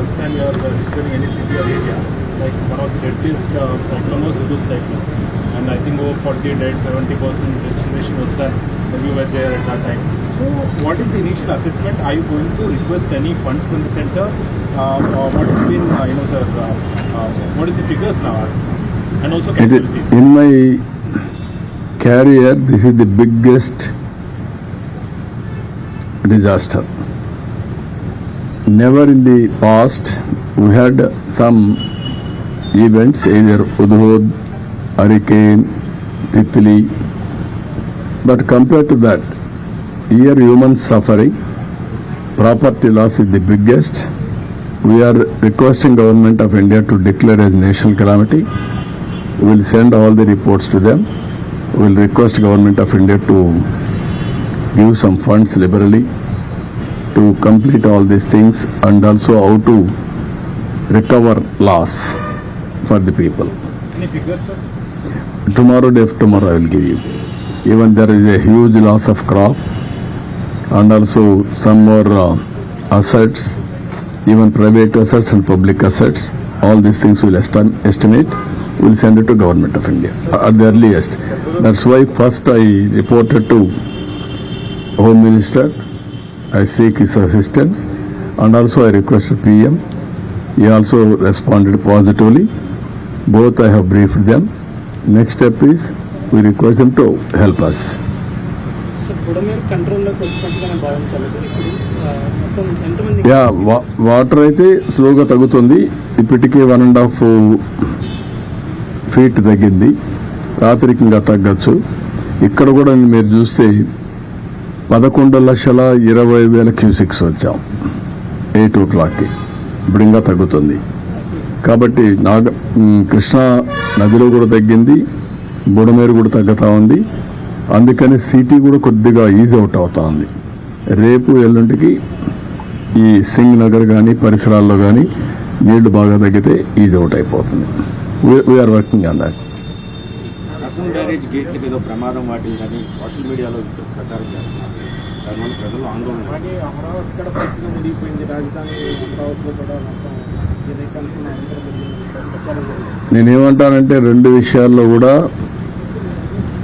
first time you are uh, visiting any city or area, like one of the deadliest uh, cyclone was Hudud cyclone. And I think over 40 died, 70% destination was done when you were there at that time. So what is the initial assessment? Are you going to request any funds from the center? Uh, or what has been, uh, you know, sir, uh, uh, what is the figures now? And also capabilities. in my career, this is the biggest disaster. Never in the past we had some events, either Udhud, hurricane, Titli, but compared to that, here human suffering, property loss is the biggest. We are requesting government of India to declare as national calamity. We will send all the reports to them. We will request government of India to give some funds liberally to complete all these things and also how to recover loss for the people. Any figures, sir? Tomorrow, day tomorrow, I will give you. Even there is a huge loss of crop and also some more uh, assets, even private assets and public assets. All these things will estim- estimate. We will send it to government of India at the earliest. That's why first I reported to Home Minister. I seek his assistance and also I requested PM. He also responded positively. Both I have briefed them. Next step is we request them to help us. Yeah water అయితే స్లోగా తగ్గుతుంది ఇప్పటికే one and half feet తగ్గింది రాత్రికి ఇంకా తగ్గచ్చు ఇక్కడ కూడా మీరు చూస్తే పదకొండు లక్షల ఇరవై వేల క్యూసిక్స్ వచ్చాం. ఎయిట్ ఓ క్లాక్కి. ఇప్పుడు ఇంకా తగ్గుతుంది. కాబట్టి నాగ కృష్ణా నదిలో కూడా తగ్గింది. బుడమేరు కూడా తగ్గుతూ ఉంది. అందుకని సిటీ కూడా కొద్దిగా ఈజీ అవుట్ అవుతా ఉంది రేపు ఎల్లుంటికి ఈ సింగ్ నగర్ కానీ పరిసరాల్లో కానీ నీళ్ళు బాగా తగ్గితే ఈజీ అవుట్ అయిపోతుంది. We are working on that barrage గేట్లకి ఏదో ప్రమాదం వాటిందని సోషల్ మీడియాలో ప్రచారం చేస్తున్నారు. దానివల్ల ప్రజలు ఆందోళన. నేనేమంటానంటే రెండు విషయాల్లో కూడా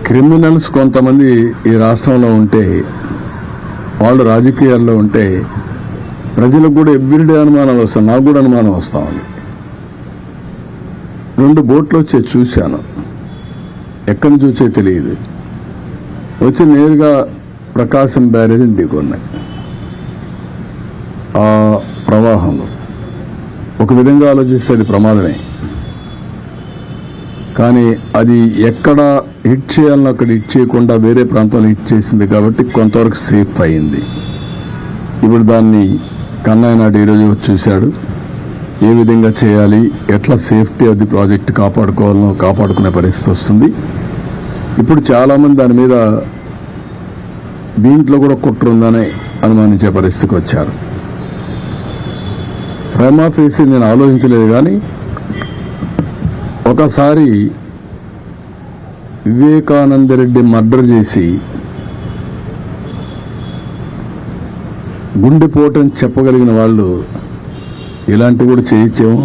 క్రిమినల్స్ కొంతమంది ఈ రాష్ట్రంలో ఉంటే వాళ్ళు రాజకీయాల్లో ఉంటే ప్రజలకు కూడా ఎవ్రీడే అనుమానం వస్తుంది నాకు కూడా అనుమానం వస్తా ఉంది. రెండు బోట్లు వచ్చే చూశాను. ఎక్కడి నుంచి వచ్చే తెలియదు. వచ్చి నేరుగా ప్రకాశం బ్యారేజ్ ఢీకొన్నాయి. ఆ ప్రవాహంలో ఒక విధంగా ఆలోచిస్తే అది ప్రమాదమే. కానీ అది ఎక్కడ హిట్ చేయాలని అక్కడ హిట్ చేయకుండా వేరే ప్రాంతంలో హిట్ చేసింది కాబట్టి కొంతవరకు సేఫ్ అయింది. ఇప్పుడు దాన్ని కన్నయ్య నాటి ఈరోజు వచ్చి చూశాడు. ఏ విధంగా చేయాలి ఎట్లా సేఫ్టీ అది ది ప్రాజెక్ట్ కాపాడుకోవాలనో కాపాడుకునే పరిస్థితి వస్తుంది. ఇప్పుడు చాలామంది దాని మీద దీంట్లో కూడా కుట్ర ఉందని అనుమానించే పరిస్థితికి వచ్చారు. ఫ్రేమ్ ఆఫ్ వేసి నేను ఆలోచించలేదు కానీ ఒకసారి వివేకానంద రెడ్డి మర్డర్ చేసి గుండెపోటని చెప్పగలిగిన వాళ్ళు ఇలాంటివి కూడా చేయించాము.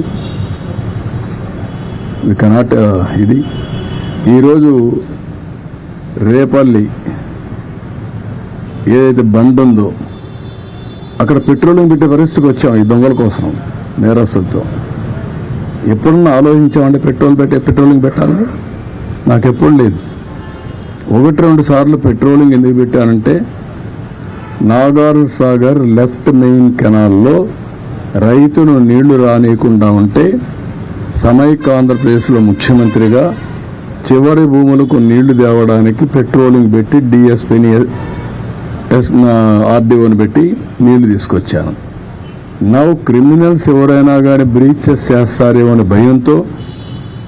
వి uh, ఇది. ఈరోజు రేపల్లి ఏదైతే బండ్ ఉందో అక్కడ పెట్రోలింగ్ పెట్టే పరిస్థితికి వచ్చాం ఈ దొంగల కోసం నేరస్తులతో. ఎప్పుడన్నా ఆలోచించామంటే పెట్రోల్ పెట్టే పెట్రోలింగ్ పెట్టాలి నాకు ఎప్పుడు లేదు. ఒకటి రెండు సార్లు పెట్రోలింగ్ ఎందుకు పెట్టానంటే నాగార్ సాగర్ లెఫ్ట్ మెయిన్ కెనాల్లో రైతును నీళ్ళు రానియకుండా ఉంటే సమైక్య ఆంధ్రప్రదేశ్లో ముఖ్యమంత్రిగా చివరి భూములకు నీళ్ళు తేవడానికి పెట్రోలింగ్ పెట్టి డిఎస్పీని ఆర్డీఓని పెట్టి నీళ్ళు తీసుకొచ్చాను. నా క్రిమినల్స్ ఎవరైనా కానీ బ్రీచెస్ చేస్తారేమో అనే భయంతో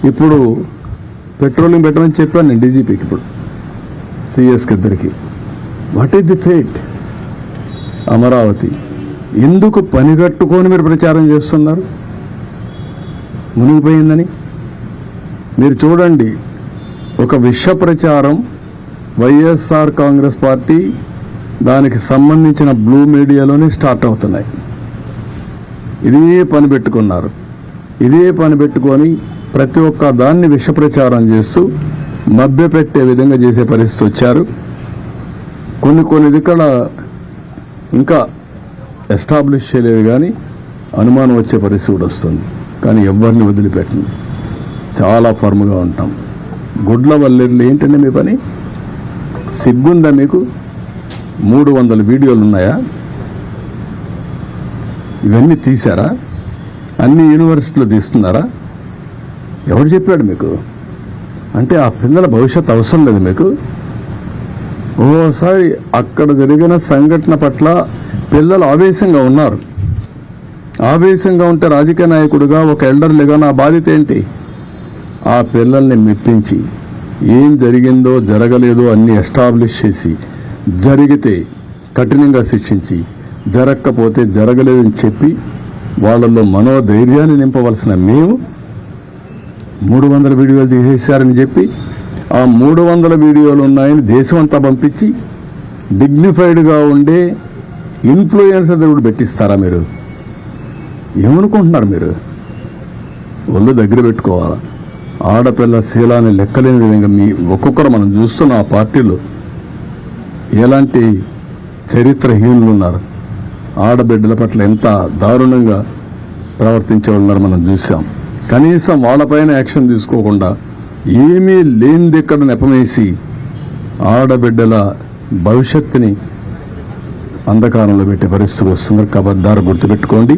ఇప్పుడు పెట్రోలింగ్ పెట్టమని చెప్పాను నేను డీజీపీకి ఇప్పుడు సిఎస్కి ఇద్దరికి. What is the fate? Amaravati. ఎందుకు పని కట్టుకొని మీరు ప్రచారం చేస్తున్నారు? మునిగిపోయిందని? మీరు చూడండి ఒక విష ప్రచారం వైఎస్ఆర్ కాంగ్రెస్ పార్టీ దానికి సంబంధించిన బ్లూ మీడియాలోనే స్టార్ట్ అవుతున్నాయి. ఇదే పని పెట్టుకున్నారు. ఇదే పని పెట్టుకొని ప్రతి ఒక్క దాన్ని విష ప్రచారం చేస్తూ మభ్యపెట్టే విధంగా చేసే పరిస్థితి వచ్చారు. కొన్ని కొన్ని ఇక్కడ ఇంకా ఎస్టాబ్లిష్ చేయలేదు కానీ అనుమానం వచ్చే పరిస్థితి కూడా వస్తుంది. కానీ ఎవరిని వదిలిపెట్టండి చాలా ఫర్మ్గా ఉంటాం. గుడ్ల వల్లెర్లు ఏంటండి మీ పని? సిగ్గుందా మీకు? మూడు వందల వీడియోలు ఉన్నాయా? ఇవన్నీ తీశారా? అన్ని యూనివర్సిటీలో తీస్తున్నారా? ఎవరు చెప్పాడు మీకు? అంటే ఆ పిల్లల భవిష్యత్ అవసరం లేదు మీకు? ఓసారి అక్కడ జరిగిన సంఘటన పట్ల పిల్లలు ఆవేశంగా ఉన్నారు. ఆవేశంగా ఉంటే రాజకీయ నాయకుడిగా ఒక ఎల్డర్లుగా నా బాధ్యత ఏంటి? ఆ పిల్లల్ని మెప్పించి ఏం జరిగిందో జరగలేదో అన్ని ఎస్టాబ్లిష్ చేసి జరిగితే కఠినంగా శిక్షించి జరగకపోతే జరగలేదని చెప్పి వాళ్ళల్లో మనోధైర్యాన్ని నింపవలసిన మేము మూడు వందల వీడియోలు తీసేశారని చెప్పి ఆ మూడు వందల వీడియోలు ఉన్నాయని దేశం అంతా పంపించి డిగ్నిఫైడ్గా ఉండే ఇన్ఫ్లుయెన్సర్ కూడా పెట్టిస్తారా మీరు? ఏమనుకుంటున్నారు మీరు? ఒళ్ళు దగ్గర పెట్టుకోవాలా? ఆడపిల్ల శీలాన్ని లెక్కలేని విధంగా మీ ఒక్కొక్కరు మనం చూస్తున్న ఆ పార్టీలో ఎలాంటి చరిత్రహీనులు ఉన్నారు? ఆడబిడ్డల పట్ల ఎంత దారుణంగా ప్రవర్తించే ఉన్నారు మనం చూసాం. కనీసం వాళ్ళపైన యాక్షన్ తీసుకోకుండా ఏమీ లేనిది ఎక్కడ నెపమేసి ఆడబిడ్డల భవిష్యత్తుని అంధకారంలో పెట్టే పరిస్థితి వస్తుంది కబద్దారు గుర్తుపెట్టుకోండి.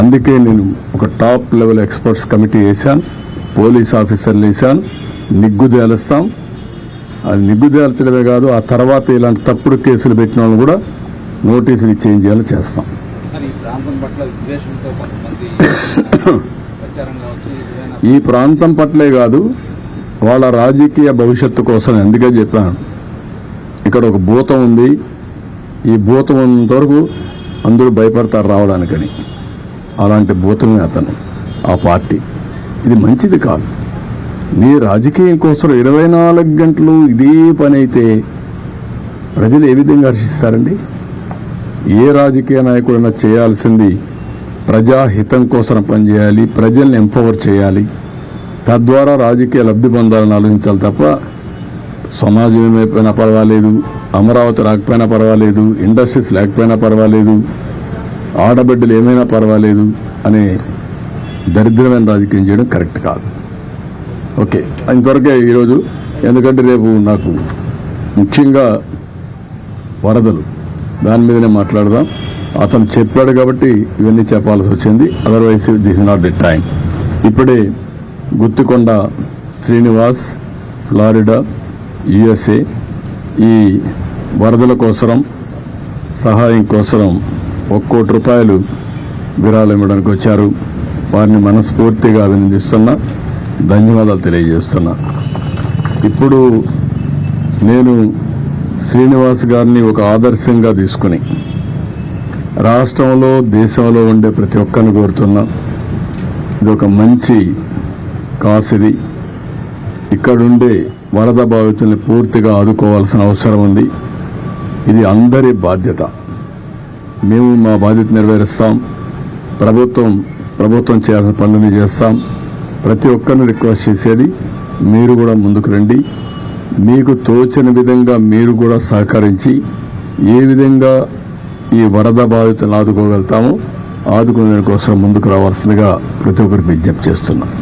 అందుకే నేను ఒక టాప్ లెవెల్ ఎక్స్పర్ట్స్ కమిటీ వేశాను. పోలీస్ ఆఫీసర్లు వేశాను. నిగ్గు తేలుస్తాం అది నిగ్గు తేల్చడమే కాదు ఆ తర్వాత ఇలాంటి తప్పుడు కేసులు పెట్టిన వాళ్ళు కూడా నోటీసులు ఇచ్చేంజ్ చేయాలో చేస్తాం. ఈ ప్రాంతం పట్ల కాదు వాళ్ళ రాజకీయ భవిష్యత్తు కోసం అందుకే చెప్పాను. ఇక్కడ ఒక భూతం ఉంది. ఈ భూతం ఉన్నంత వరకు అందరూ భయపడతారు రావడానికని. అలాంటి భూతమే అతను ఆ పార్టీ. ఇది మంచిది కాదు. నీ రాజకీయం కోసం ఇరవై నాలుగు గంటలు ఇదే పని అయితే ప్రజలు ఏ విధంగా హర్షిస్తారండి? ఏ రాజకీయ నాయకుడైనా చేయాల్సింది ప్రజాహితం కోసం పనిచేయాలి ప్రజల్ని ఎంపవర్ చేయాలి. తద్వారా రాజకీయ లబ్ధి పొందాలని ఆలోచించాలి తప్ప సమాజం ఏమైపోయినా పర్వాలేదు అమరావతి రాకపోయినా పర్వాలేదు ఇండస్ట్రీస్ లేకపోయినా పర్వాలేదు ఆడబిడ్డలు ఏమైనా పర్వాలేదు అనే దరిద్రమైన రాజకీయం చేయడం కరెక్ట్ కాదు. ఓకే ఇంతవరకే ఈరోజు ఎందుకంటే రేపు నాకు ముఖ్యంగా వరదలు దాని మీదనే మాట్లాడదాం. అతను చెప్పాడు కాబట్టి ఇవన్నీ చెప్పాల్సి వచ్చింది. Otherwise this not the time ఇప్పుడే గుత్తికొండ శ్రీనివాస్ ఫ్లారిడా యుఎస్ఏ ఈ వరదల కోసరం సహాయం కోసరం ఒక కోటి రూపాయలు విరాళం ఇవ్వడానికి వచ్చారు. వారిని మనస్ఫూర్తిగా అభినందిస్తున్నా ధన్యవాదాలు తెలియజేస్తున్నా. ఇప్పుడు నేను శ్రీనివాస్ గారిని ఒక ఆదర్శంగా తీసుకుని రాష్ట్రంలో దేశంలో ఉండే ప్రతి ఒక్కరిని కోరుతున్నా. ఇది ఒక మంచి కాసిది. ఇక్కడుండే వరద బాధితుల్ని పూర్తిగా ఆదుకోవాల్సిన అవసరం ఉంది. ఇది అందరి బాధ్యత. మేము మా బాధ్యత నెరవేరుస్తాం. ప్రభుత్వం ప్రభుత్వం చేయాల్సిన పనులని చేస్తాం. ప్రతి ఒక్కరిని రిక్వెస్ట్ చేసేది మీరు కూడా ముందుకు రండి. మీకు తోచిన విధంగా మీరు కూడా సహకరించి ఏ విధంగా ఈ వరద బాధితులను ఆదుకోగలుగుతామో ఆదుకునే కోసం ముందుకు రావాల్సిందిగా ప్రతి ఒక్కరికి విజ్ఞప్తి చేస్తున్నాం.